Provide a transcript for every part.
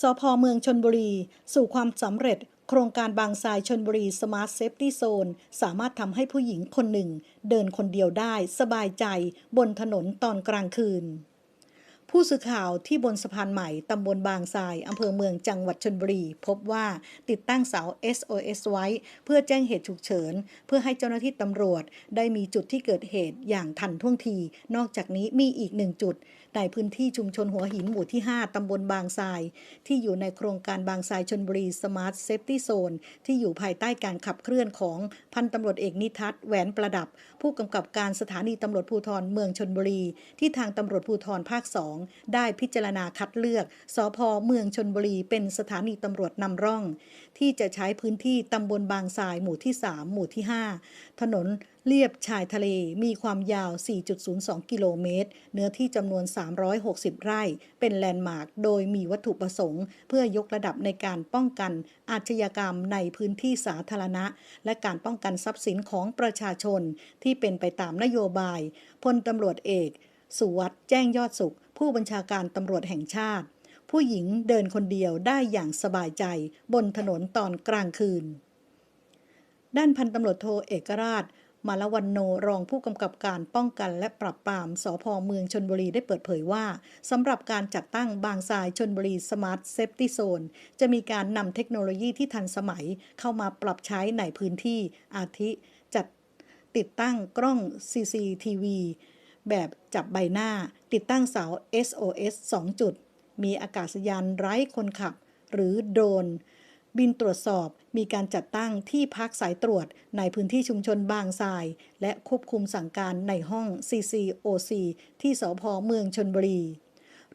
สพเมืองชนบุรี สู่ความสำเร็จ โครงการบางทรายชนบุรีสมาร์ทเซฟตี้โซนสามารถทำให้ผู้หญิงคนหนึ่ง เดินคนเดียวได้สบายใจบนถนนตอนกลางคืน ผู้สื่อข่าวที่บนสะพานใหม่ตำบลบางทรายอำเภอเมืองจังหวัดชนบุรี พบว่าติดตั้งเสา SOS ไว้ เพื่อแจ้งเหตุฉุกเฉิน เพื่อให้เจ้าหน้าที่ตำรวจ ได้มีจุดที่เกิดเหตุอย่างทันท่วงที นอกจากนี้มีอีกหนึ่งจุด ในพื้นที่ชุมชนหัวหินหมู่ที่ 5 ตำบลบางทราย ที่อยู่ในโครงการบางทรายชนบุรี Smart Safety Zone ที่อยู่ภายใต้การขับเคลื่อนของพันตำรวจเอกนิทัศน์แหวนประดับ ผู้กำกับการสถานีตำรวจภูธรเมืองชนบุรี ที่ทางตำรวจภูธรภาค2 ได้พิจารณาคัดเลือก สพเมืองชนบุรีเป็นสถานีตำรวจนำร่อง ที่จะใช้พื้นที่ตำบลบางทรายหมู่ที่ 3 หมู่ที่ 5 ถนนเลียบชายทะเลมีความยาว 4.02 กิโลเมตร เนื้อที่จำนวน 360 ไร่ เป็นแลนด์มาร์ค โดยมีวัตถุประสงค์ เพื่อยกระดับในการป้องกันอาชญากรรมในพื้นที่สาธารณะ และการป้องกันทรัพย์สินของประชาชน ที่เป็นไปตามนโยบาย พลตำรวจเอก สุวัสด์แจ้งยอดสุข ผู้บัญชาการตำรวจแห่งชาติ ผู้หญิงเดินคนเดียวได้อย่างสบายใจบนถนนตอนกลางคืน ด้านพันตำรวจโทเอกราชมาลวันโนรองผู้กำกับการป้องกันและปราบปรามสพเมืองชนบุรีได้เปิดเผยว่าสำหรับการจัดตั้งบางทรายชนบุรีสมาร์ทเซฟตี้โซนจะมีการนำเทคโนโลยีที่ทันสมัยเข้ามาปรับใช้ในพื้นที่อาทิ จัดติดตั้งกล้อง CCTV แบบจับใบหน้า ติดตั้งเสา SOS 2 จุด มีอากาศยานไร้คนขับ หรือโดรน บินตรวจสอบมีการจัดตั้งที่พักสายตรวจในพื้นที่ชุมชนบางทราย และควบคุมสั่งการในห้อง CCOC ที่สพเมืองชนบุรี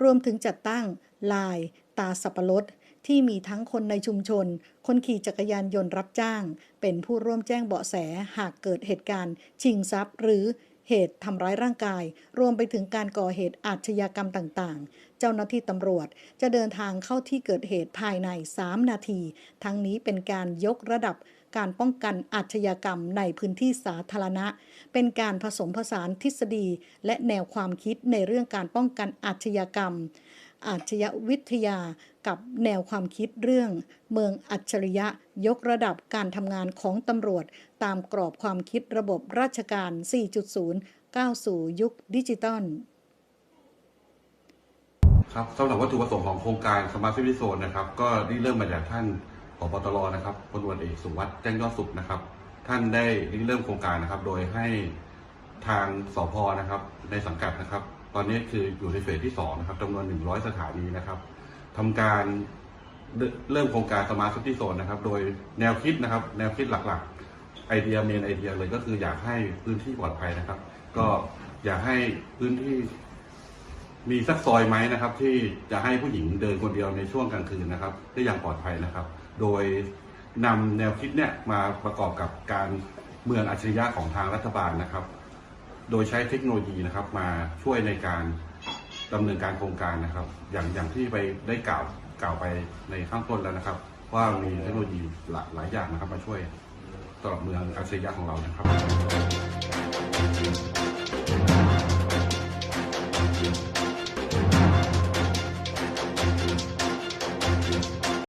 รวมถึงจัดตั้งลาย ตาสับปะรดที่มีทั้งคนในชุมชน คนขี่จักรยานยนต์รับจ้าง เป็นผู้ร่วมแจ้งเบาะแสหากเกิดเหตุการณ์ ชิงทรัพย์หรือ เหตุทำร้ายร่างกาย รวมไปถึงการก่อเหตุอาชญากรรมต่างๆ เจ้าหน้าที่ตำรวจจะเดินทางเข้าที่เกิดเหตุภายใน 3 นาที ทั้งนี้เป็นการยกระดับการป้องกันอาชญากรรมในพื้นที่สาธารณะ เป็นการผสมผสานทฤษฎี และแนวความคิดในเรื่องการป้องกันอาชญากรรม อาชญาวิทยากับแนวความคิดเรื่อง เมืองอัจฉริยะยกระดับการทำงานของตำรวจ ตามกรอบความคิดระบบราชการ 4.0 ก้าวสู่ยุคดิจิตอลครับสำหรับวัตถุประสงค์ของโครงการสมาร์ทซิตี้โซนนะครับ ก็ได้เริ่มมาจากท่านผบตรนะครับพลตำรวจเอกสุวัสด์แจ้งยอดสุขนะครับ ท่านได้ริเริ่มโครงการนะครับ โดยให้ ทางสพนะครับในสังกัดนะครับ ตอนนี้คืออยู่ในเฟสที่2นะครับจำนวน 100 สถานีนะครับทำการเริ่มโครงการสมาร์ทซิตี้โซนนะครับ โดยแนวคิดนะครับ แนวคิดหลักๆ ไอเดียเมนไอเดียเลยก็คืออยากให้พื้นที่ปลอดภัยนะครับ ก็อยากให้พื้นที่มีสักซอยไหมนะครับ ที่จะให้ผู้หญิงเดินคนเดียวในช่วงกลางคืนนะครับ ได้อย่างปลอดภัยนะครับ โดยนำแนวคิดเนี่ยมาประกอบกับการเมืองอัจฉริยะของทางรัฐบาลนะครับ โดยใช้เทคโนโลยีนะครับมาช่วยในการดำเนินการโครงการนะครับ อย่างอย่างที่ไปได้กล่าวกล่าวไปในข้างต้นแล้วนะครับ ว่ามีเทคโนโลยีหลายหลายอย่างนะครับ มาช่วยตลอดเมืองอัจฉริยะของเรานะครับ